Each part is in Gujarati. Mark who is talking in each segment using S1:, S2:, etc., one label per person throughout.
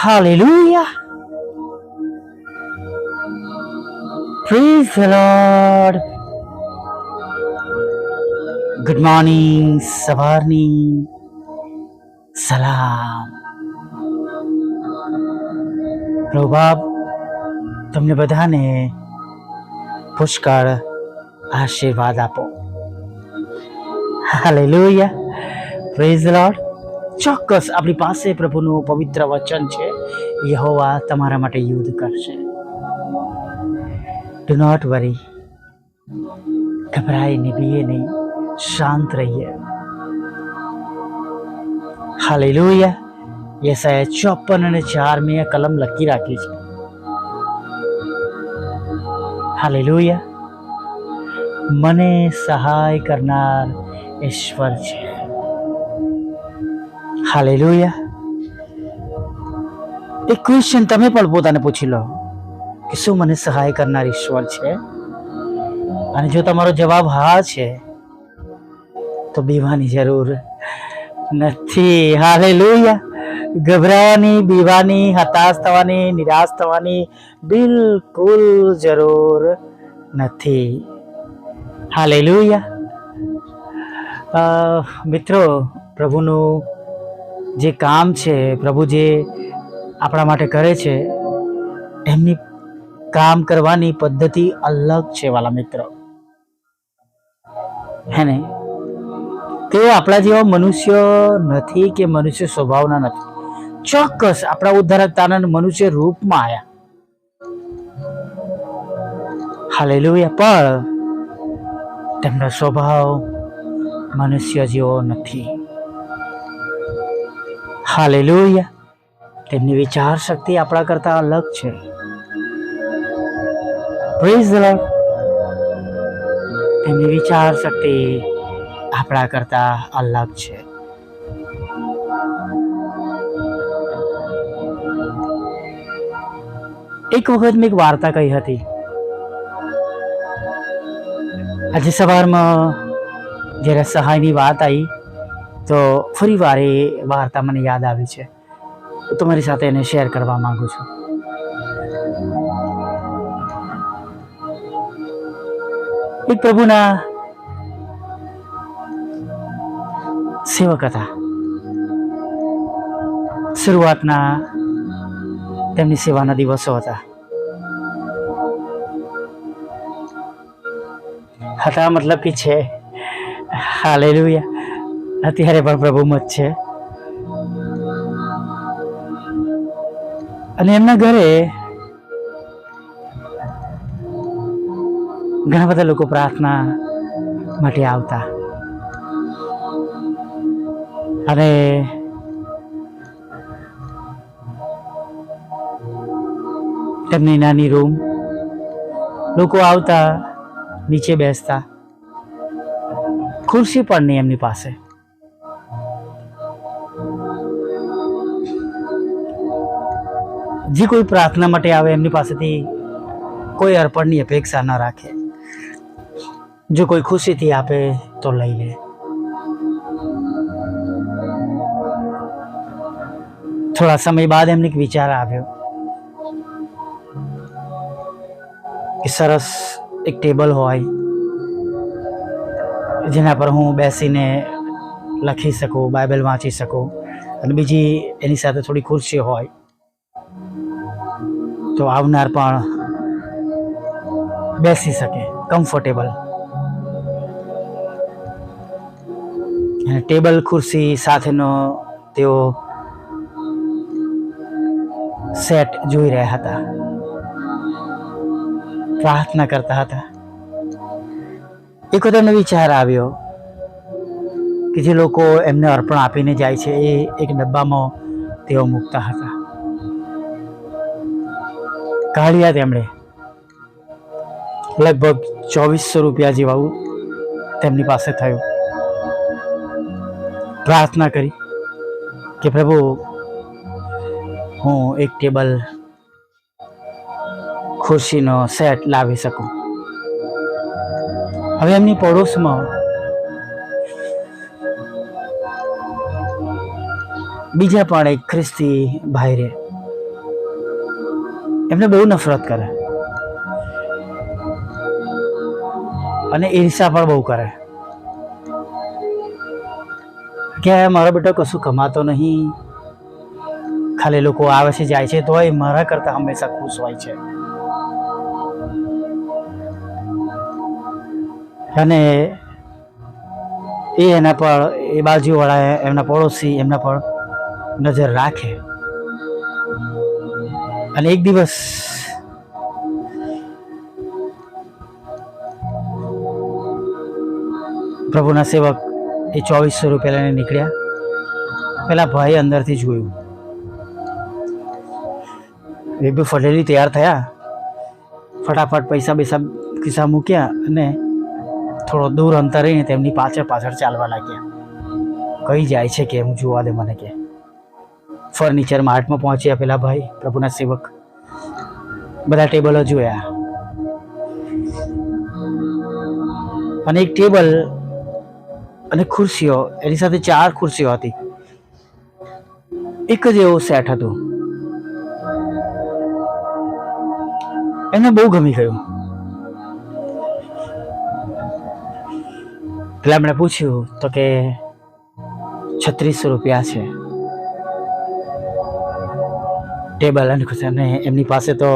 S1: Hallelujah. Praise the Lord. Good morning સવારની સલામ પ્રભાબ તમને બધાને પુષ્કળ આશીર્વાદ આપો હાલેલુયા પ્રેઝ લોર્ડ ચોક્કસ આપણી પાસે પ્રભુનું પવિત્ર વચન છે યહોવા તમારા માટે યુદ્ધ કરશે. ડુ નોટ વરી ગભરાય નિભીએ નહીં. શાંત રહીએ. હાલેલુયા યસાયા ચોપન અને ચાર મેં કલમ લખી રાખી છે. હાલેલુયા મને સહાય કરનાર ઈશ્વર છે. હાલેલુયા એક ક્વેશ્ચન તમે પણ પોતાને પૂછી લો કે શું મને સહાય કરનાર ઈશ્વર છે? અને જો તમારો જવાબ હા છે, તો બીવાની જરૂર નથી. હાલેલુયા. ગભરાવાની, બીવાની, હતાશ થવાની, નિરાશ થવાની બિલકુલ જરૂર નથી. હાલેલુયા. મિત્રો, પ્રભુનું જે કામ છે પ્રભુ જે આપણા માટે કરે છે, એમની કામ કરવાની પદ્ધતિ અલગ છે વાલા મિત્રો. હે ને? તે આપણા જેવા મનુષ્ય નથી કે મનુષ્ય સ્વભાવના નથી. ચોક્કસ આપણા ઉદ્ધારકતાના મનુષ્ય રૂપમાં આવ્યા હાલેલુયા, પણ તેમનો સ્વભાવ મનુષ્ય જેવો નથી. હાલેલુયા. તેમની વિચાર શક્તિ આપણા કરતા અલગ છે. પ્રેઝ તેમની વિચાર શક્તિ આપણા કરતા અલગ છે. એક વખત મેં એક વાર્તા કહી હતી. આજે સવારમાં જ્યારે સહાયની વાત આવી, તો ફરી વાર એ વાર્તા મને યાદ આવી છે. તમારી સાથે એને શેર કરવા માંગુ છું. એક પ્રભુના સેવક હતા. શરૂઆતના તેમની સેવાના દિવસો હતા. હતા મતલબ કે છે. હાલેલુયા. અત્યારે પણ પ્રભુમત છે. અને એમના ઘરે ઘણા બધા લોકો પ્રાર્થના માટે આવતા. અને તેમની નાની રૂમ લોકો આવતા, નીચે બેસતા. ખુરશી પણ નહીં એમની પાસે. જે કોઈ પ્રાર્થના માટે આવે, એમની પાસેથી કોઈ અર્પણની અપેક્ષા ન રાખે. જો કોઈ ખુશીથી આપે, તો લઈ લે. થોડા સમય બાદ એમને વિચાર આવ્યો કે સરસ એક ટેબલ હોય, જેના પર હું બેસીને લખી શકું, બાઇબલ વાંચી શકું અને બીજી એની સાથે થોડી ખુરશી હોય. તો આવનાર પણ બેસી શકે કમ્ફર્ટેબલ અને ટેબલ ખુરશી સાથેનો તેઓ સેટ જોઈ રહ્યા હતા. પ્રાર્થના કરતા હતા. એક વખત એમને વિચાર આવ્યો કે જે લોકો એમને અર્પણ આપીને જાય છે એ એક ડબ્બામાં તેઓ મૂકતા હતા. કાઢ્યા તેમણે લગભગ ચોવીસો રૂપિયા જેવા તેમની પાસે થયું. પ્રાર્થના કરી કે પ્રભુ, હું એક ટેબલ ખુરશીનો સેટ લાવી શકું. હવે એમની પડોશમાં બીજા પણ એક ખ્રિસ્તી ભાઈ રહે. એમને બહુ નફરત કરે. અને ઈર્ષા પણ બહુ કરે. કે મારો બેટો કશું કમાતો નહીં. ખાલી લોકો આવે છે, જાય છે, તોય મારા કરતા હંમેશા ખુશ હોય છે. અને એ એના પર, એ બાજુવાળા એમના પડોશી એમના પર નજર રાખે. અને એક દિવસ પ્રભુના સેવક એ ચોવીસો રૂપિયા લઈને નીકળ્યા. પેલા ભાઈ અંદરથી જોયું. એ બી ફટેલી તૈયાર થયા. ફટાફટ પૈસા બેસા ખિસ્સા મૂક્યા અને થોડો દૂર અંતર રહીને તેમની પાછળ પાછળ ચાલવા લાગ્યા. કઈ જાય છે કે, હું જોવા દે મને કે. ફર્નિચર માર્ટમાં પહોંચ્યા પેલા ભાઈ, પ્રભુના સેવક. બધા ટેબલો જોયા. અને એક ટેબલ અને ખુરશીઓ, એની સાથે ચાર ખુરશીઓ હતી. એક જ એવું સેટ હતું. એને બહુ ગમી ગયું. એટલે એમણે પૂછ્યું, તો કે છત્રીસો રૂપિયા છે. ટેબલ અને અને એમની પાસે તો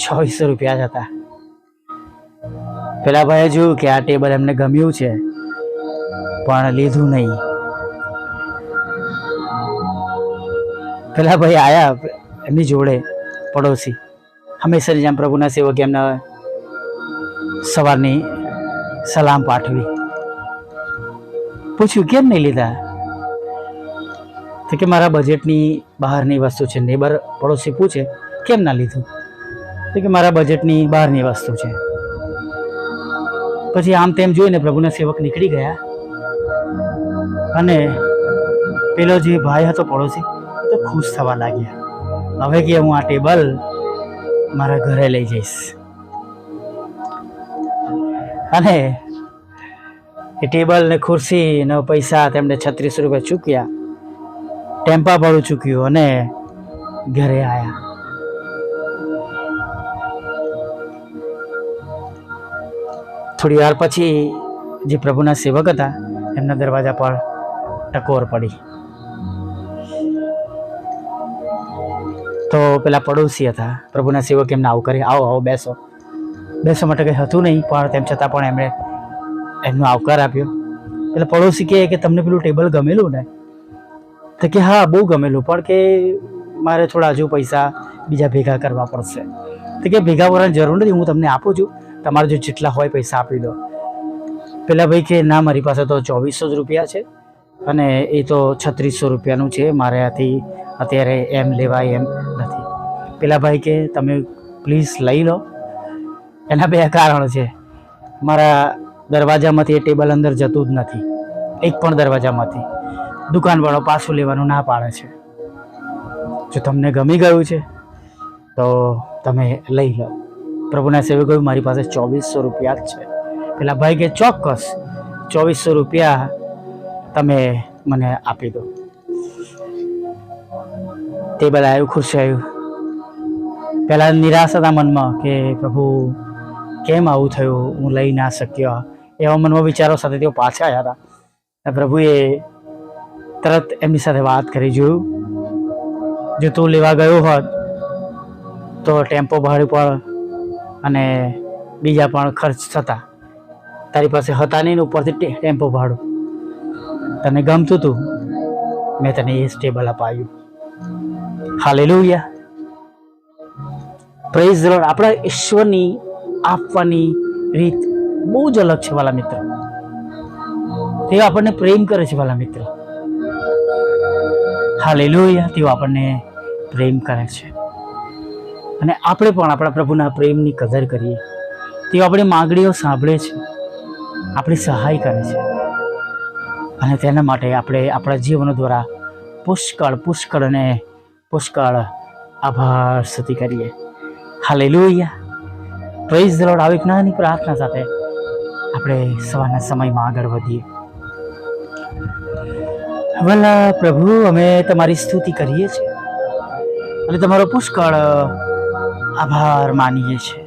S1: છવ્વીસો રૂપિયા જ હતા. પેલા ભાઈએ જોયું કે આ ટેબલ એમને ગમ્યું છે, પણ લીધું નહીં. પેલા ભાઈ આવ્યા એમની જોડે, પડોશી. હંમેશાની જેમ પ્રભુના સેવક એમને સવારની સલામ પાઠવી. પૂછ્યું, કેમ નહીં લીધા? તો કે મારા બજેટની બહારની વસ્તુ છે નેબર પડોશી પૂછે, કેમ ના લીધું? તો કે, મારા બજેટની બહારની વસ્તુ છે. પછી આમ તેમ જોઈને પ્રભુના સેવક નીકળી ગયા. અને પેલો જે ભાઈ હતો પડોશી તો ખુશ થવા લાગ્યા. હવે કે હું આ ટેબલ મારા ઘરે લઈ જઈશ. અને એ ટેબલ ને ખુરશી ને પૈસા તેમને છત્રીસો રૂપિયા ચૂક્યા. ટેમ્પા ભરું ચૂક્યું અને ઘરે આવ્યા થોડી વાર પછી જે પ્રભુના સેવક હતા, એમના દરવાજા પર ટકોર પડી. તો પેલા પડોશી હતા, પ્રભુના સેવક એમને આવું કરી, આવો આવો, બેસો. બેસો માટે કંઈ હતું નહીં, પણ તેમ છતાં પણ એમણે એમનો આવકાર આપ્યો. પેલા પડોશી કહે કે, તમને પેલું ટેબલ ગમેલું ને? તો કે હા, બહુ ગમેલું, પણ કે મારે થોડા હજુ પૈસા બીજા ભેગા કરવા પડશે. તો કે ભેગા કરવાની જરૂર નથી, હું તમને આપું છું. તમારે જો જેટલા હોય પૈસા આપી દો. પેલા ભાઈ કે, ના, મારી પાસે તો ચોવીસો જ રૂપિયા છે અને એ તો છત્રીસો રૂપિયાનું છે, મારે આથી અત્યારે એમ લેવાય એમ નથી. પેલા ભાઈ કે, તમે પ્લીઝ લઈ લો. એના બે કારણ છે. મારા દરવાજામાંથી એ ટેબલ અંદર જતું જ નથી. એક પણ દરવાજામાંથી. દુકાનવાળો પાછું લેવાનું ના પાડે છે. જો તમને ગમી ગયું છે, તો તમે લઈ લો. પ્રભુના સેવે કહ્યું મારી પાસે ચોવીસો રૂપિયા જ છે. પેલા ભાઈ કે ચોક્કસ ચોવીસો રૂપિયા તમે મને આપી દો. ટેબલ આવ્યું ખુશ આવ્યું પહેલાં નિરાશ હતા મનમાં કે, પ્રભુ, કેમ આવું થયું? હું લઈ ના શક્યો. એવા મનમાં વિચારો સાથે તેઓ પાછા આવ્યા હતા. પ્રભુએ તરત એમની સાથે વાત કરી જોયું. જો તું લેવા ગયો હોત, તો ટેમ્પો ભાડું પણ અને બીજા પણ ખર્ચ થતા. તારી પાસે હતા નહીં ઉપરથી ટેમ્પો ભાડું. તને ગમતું હતું મેં તને એ સ્ટેબલ અપાયું. હાલેલુયા. પ્રેઝ લોર્ડ આપણા ઈશ્વરની આપવાની રીત બહુ જ અલગ છે વાલા મિત્ર. તે આપણને પ્રેમ કરે છે વાલા મિત્ર. હાલેલુયા. તેઓ આપણને પ્રેમ કરે છે. અને આપણે પણ આપણા પ્રભુના પ્રેમની કદર કરીએ. તેઓ આપણી માગણીઓ સાંભળે છે. આપણી સહાય કરે છે. અને તેના માટે આપણે આપણા જીવનો દ્વારા પુષ્કળ પુષ્કળ અને પુષ્કળ આભાર સ્તુતિ કરીએ. હાલેલુયા. પ્રેઝ ધ લોર્ડ આવી એક પ્રાર્થના સાથે આપણે સવારના સમયમાં આગળ વધીએ. ભલા પ્રભુ, અમે તમારી સ્તુતિ કરીએ છીએ અને તમારો પુષ્કળ આભાર માનીએ છીએ.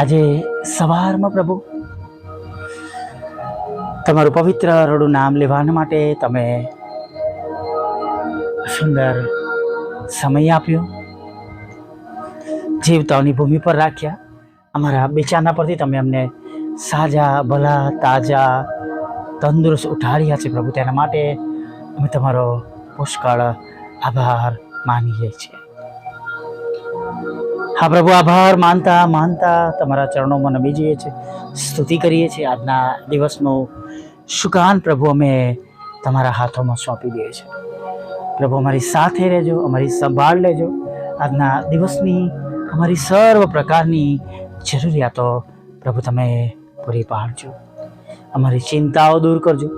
S1: આજે સવારમાં પ્રભુ, તમારું પવિત્ર રડું નામ લેવાના માટે તમે સુંદર સમય આપ્યો. જીવતાઓની ભૂમિ પર રાખ્યા. અમારા બેચાના પરથી તમે અમને સાજા, ભલા, તાજા તંદુરસ્ત ઉઠાડ્યા છે પ્રભુ. તેના માટે અમે તમારો પુષ્કળ આભાર માનીએ છીએ. હા પ્રભુ, આભાર માનતા માનતા તમારા ચરણોમાં નમી જઈએ છીએ સ્તુતિ કરીએ છીએ. આજના દિવસનો શુકાન પ્રભુ અમે તમારા હાથોમાં સોંપી દઈએ છીએ. પ્રભુ, અમારી સાથે રહેજો, અમારી સંભાળ લેજો. આજના દિવસની અમારી સર્વ પ્રકારની જરૂરિયાતો પ્રભુ તમે પૂરી પાડજો. અમારી ચિંતાઓ દૂર કરજો.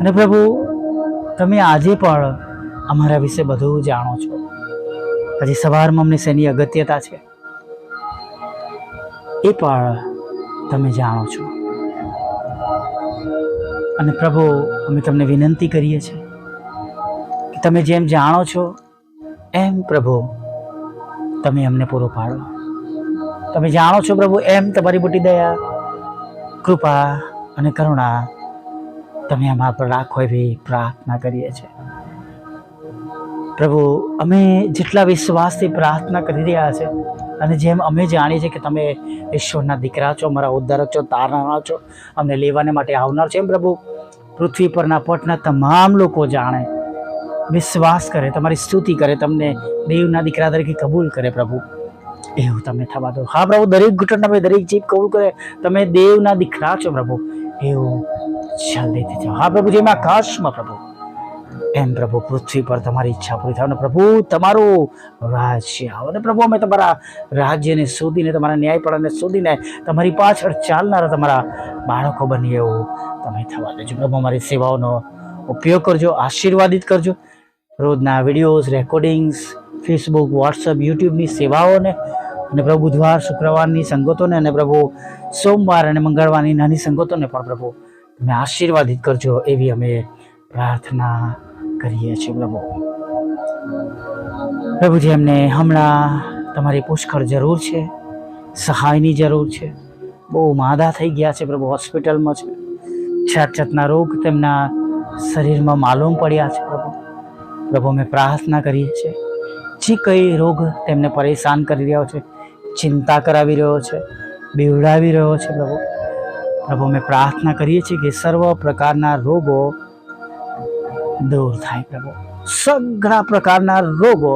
S1: અને પ્રભુ, તમે આજે પણ અમારા વિશે બધું જાણો છો. આજે સવારમાં અમને શેની અગત્યતા છે? એ પણ તમે જાણો છો. અને પ્રભુ, અમે તમને વિનંતી કરીએ છીએ કે તમે જેમ જાણો છો, એમ પ્રભુ, તમે અમને પૂરો પાડો. તમે જાણો છો પ્રભુ, એમ તમારી મોટી દયા, કૃપા અને કરુણા, તમે અમારા પર રાખો એવી પ્રાર્થના કરીએ છીએ. પ્રભુ, અમે જેટલા વિશ્વાસથી પ્રાર્થના કરી રહ્યા છે અને જેમ અમે જાણીએ છીએ કે તમે ઈશ્વરના દીકરા છો, અમારા ઉદ્ધારક છો, તારનારા છો, અમને લેવાને માટે આવનાર છે એમ પ્રભુ. પૃથ્વી પરના પટના તમામ લોકો જાણે, વિશ્વાસ કરે, તમારી સ્તુતિ કરે, તમને દેવના દીકરા તરીકે કબૂલ કરે પ્રભુ. એવું તમે થવા દો. હા પ્રભુ, દરેક ઘૂંટણ તમે દરેક જીભ કબૂલ કરે, તમે દેવના દીકરા છો પ્રભુ. એવું જલ્દીથી થયો હા, પ્રભુ એમાં આકાશમાં પ્રભુ. એમ, પ્રભુ, પૃથ્વી પર તમારી ઈચ્છા પૂરી થાય અને પ્રભુ, તમારું રાજ્ય આવો અને પ્રભુ, અમે તમારા રાજ્યને શોધીને, તમારા ન્યાયપણાને શોધીને તમારી પાછળ ચાલનારા તમારા બાળકો બની એવું તમે થવા દેજો. પ્રભુ, અમારી સેવાઓનો ઉપયોગ કરજો, આશીર્વાદિત કરજો. રોજના વિડીયોઝ, રેકોર્ડિંગ્સ, ફેસબુક વોટ્સઅપ યુટ્યુબની સેવાઓને અને પ્રભુ બુધવાર, શુક્રવારની સંગતોને અને પ્રભુ સોમવાર અને મંગળવારની નાની સંગતોને પણ પ્રભુ તમે આશીર્વાદિત કરજો એવી અમે પ્રાર્થના કરીએ છીએ. પ્રભુ પ્રભુજી, અમને હમણાં તમારી પુષ્કળ જરૂર છે, સહાયની જરૂર છે. બહુ માદા થઈ ગયા છે પ્રભુ હોસ્પિટલમાં છે. જાત જાતના રોગ તેમના શરીરમાં માલુમ પડ્યા છે પ્રભુ. પ્રભુ, અમે પ્રાર્થના કરીએ છીએ. જે કઈ રોગ તેમને પરેશાન કરી રહ્યો છે ચિંતા કરાવી રહ્યો છે, બિવડાવી રહ્યો છે પ્રભુ. પ્રભુ, અમે પ્રાર્થના કરીએ છીએ કે સર્વ પ્રકારના રોગો દૂર થાય પ્રભુ. સઘળા પ્રકારના રોગો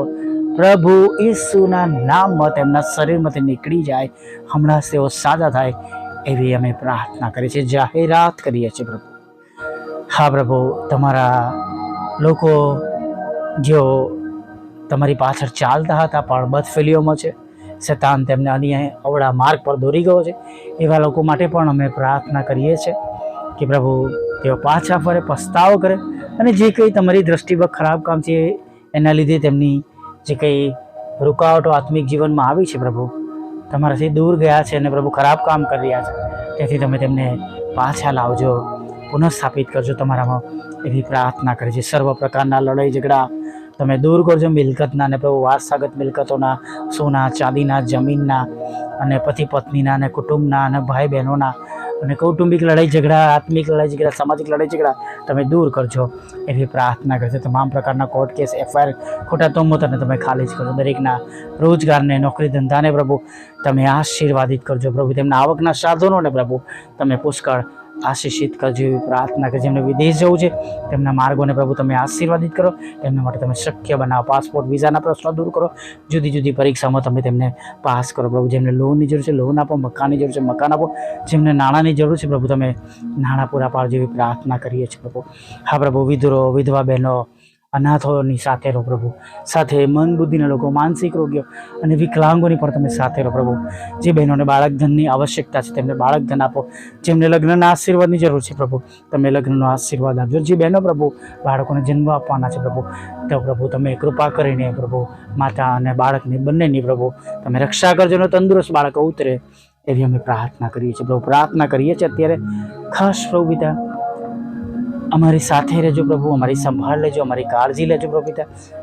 S1: પ્રભુ ઈસુના નામમાં તેમના શરીરમાંથી નીકળી જાય. હમણાં તેઓ સાજા થાય એવી અમે પ્રાર્થના કરીએ છીએ, જાહેરાત કરીએ છીએ પ્રભુ. હા પ્રભુ, તમારા લોકો જેઓ તમારી પાછળ ચાલતા હતા પણ બદફેલીઓમાં છે શેતાન તેમને અન્ય અવળા માર્ગ પર દોરી ગયો છે. એવા લોકો માટે પણ અમે પ્રાર્થના કરીએ છીએ કે પ્રભુ તેઓ પાછા ફરે, પસ્તાવો કરે અને જે કંઈ તમારી દ્રષ્ટિમાં ખરાબ કામ છે એના લીધે તેમની જે કંઈ રૂકાવટો આત્મિક જીવનમાં આવી છે પ્રભુ, તમારાથી દૂર ગયા છે અને પ્રભુ ખરાબ કામ કરી રહ્યા છે. તેથી તમે તેમને પાછા લાવજો, પુનઃસ્થાપિત કરજો તમારામાં એવી પ્રાર્થના કરે છે સર્વ પ્રકારના લડાઈ ઝઘડા તમે દૂર કરજો મિલકતના અને પ્રભુ વારસાગત મિલકતોના, સોના, ચાંદીના, જમીનના અને પતિ પત્નીના અને કુટુંબના અને ભાઈ બહેનોના અને કૌટુંબિક લડાઈ ઝઘડા, આત્મિક લડાઈ ઝઘડા, સામાજિક લડાઈ ઝઘડા તમે દૂર કરજો. એવી પ્રાર્થના કરજો. તમામ પ્રકારના કોર્ટ કેસ, એફઆઈઆર, ખોટા તોમતોને તમે ખાલી જ કરજો દરેકના રોજગારને નોકરી ધંધાને પ્રભુ તમે આશીર્વાદિત કરજો. પ્રભુ તેમના આવકના સાધનોને પ્રભુ તમે પુષ્કળ આશીષિત કરજો એવી પ્રાર્થના કે જેમને વિદેશ જવું છે, તેમના માર્ગોને પ્રભુ તમે આશીર્વાદિત કરો. તેમના માટે તમે શક્ય બનાવો. પાસપોર્ટ, વિઝાના પ્રશ્નો દૂર કરો. જુદી જુદી પરીક્ષામાં તમે તેમને પાસ કરો. પ્રભુ, જેમને લોનની જરૂર છે, લોન આપો. મકાનની જરૂર છે, મકાન આપો. જેમને નાણાંની જરૂર છે, પ્રભુ, તમે નાણાં પૂરા પાડજો એવી પ્રાર્થના કરીએ છીએ, પ્રભુ. હા, પ્રભુ, વિધુરો, વિધવા બહેનો અનાથોની સાથે રહો પ્રભુ. સાથે મન બુદ્ધિના લોકો, માનસિક રોગીઓ અને વિકલાંગોની પણ તમે સાથે રહો પ્રભુ. જે બહેનોને બાળકધનની આવશ્યકતા છે, તેમને બાળકધન આપો. જેમને લગ્નના આશીર્વાદની જરૂર છે પ્રભુ, તમે લગ્નનો આશીર્વાદ આપજો જે બહેનો પ્રભુ, બાળકોને જન્મ આપવાના છે પ્રભુ, તો પ્રભુ તમે કૃપા કરીને પ્રભુ, માતા અને બાળકની બંનેની પ્રભુ, તમે રક્ષા કરજો અને તંદુરસ્ત બાળકો ઉતરે, એવી અમે પ્રાર્થના કરીએ છીએ. પ્રભુ પ્રાર્થના કરીએ છીએ અત્યારે. ખાસ પ્રભુ પિતા અમારી સાથે રહેજો પ્રભુ, અમારી સંભાળ લેજો, અમારી કાળજી લેજો પ્રભુ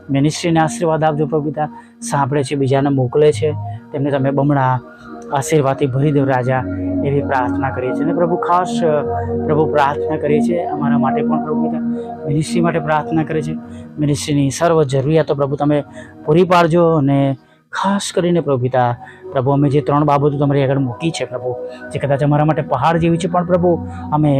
S1: મિનિસ્ટ્રીને આશીર્વાદ આપજો પ્રભુ સાંભળે છે, બીજાને મોકલે છે. તેમને તમે બમણા આશીર્વાદથી ભરી દો રાજા, એવી પ્રાર્થના કરીએ છીએ. અને પ્રભુ, ખાસ પ્રભુ પ્રાર્થના કરીએ છીએ અમારા માટે પણ પ્રભુ પિતા. મિનિસ્ટ્રી માટે પ્રાર્થના કરે છે. મિનિસ્ટ્રીની સર્વ જરૂરિયાતો પ્રભુ તમે પૂરી પાડજો અને ખાસ કરીને પ્રભુ પિતા, પ્રભુ, અમે જે ત્રણ બાબતો તમારી આગળ મૂકી છે પ્રભુ, જે કદાચ અમારા માટે પહાડ જેવી છે, પણ પ્રભુ, અમે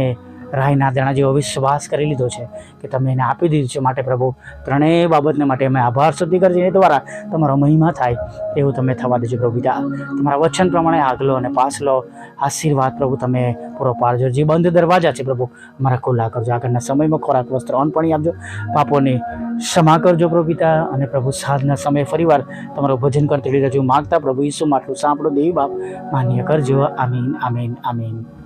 S1: રાયના દેણા જેવો વિશ્વાસ કરી લીધો છે કે તમે એને આપી દીધું છે માટે પ્રભુ. ત્રણેય બાબતને માટે અમે આભાર સુધી કરીએ એ દ્વારા તમારો મહિમા થાય એવું તમે થવા દેજો પ્રભુ પિતા. તમારા વચન પ્રમાણે આગલો અને પાછલો આશીર્વાદ પ્રભુ તમે પૂરો પાડજો. જે બંધ દરવાજા છે પ્રભુ, અમારા ખુલ્લા કરજો. આગળના સમયમાં ખોરાક, વસ્ત્ર, અન્ન આપજો. પાપોની ક્ષમા કરજો પ્રભુ પિતા. અને પ્રભુ સાધના સમયે ફરીવાર તમારું ભજન કરતી રજૂ માગતા પ્રભુ ઈસુ માટલું સાંભળો. દેવી બાપ, માન્ય કરજો. આમીન આમીન આમીન.